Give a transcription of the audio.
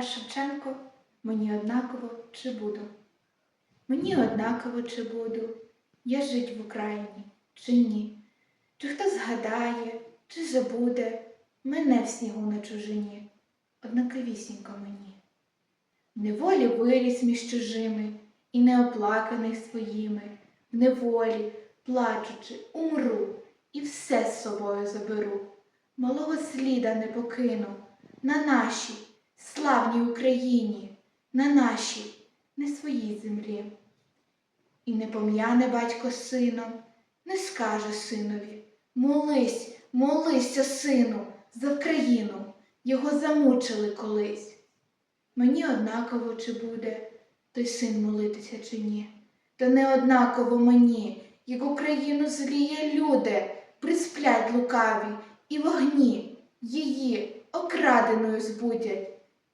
Тарас Шевченко, мені однаково чи буду. Мені однаково чи буду, я жить в Україні чи ні. Чи хто згадає, чи забуде мене в снігу на чужині, однаковісінько мені. В неволі виріс між чужими і неоплаканий своїми, в неволі, плачучи, умру і все з собою заберу. Малого сліда не покину на нашій славній Україні, на нашій, не своїй землі. І не пом'яне батько сином, не скаже синові Молись, молися, сину, за країну, його замучили колись. Мені однаково, чи буде той син молитися чи ні. Та не однаково мені, як Україну зліє люди, присплять лукаві і вогні її окраденою збудять.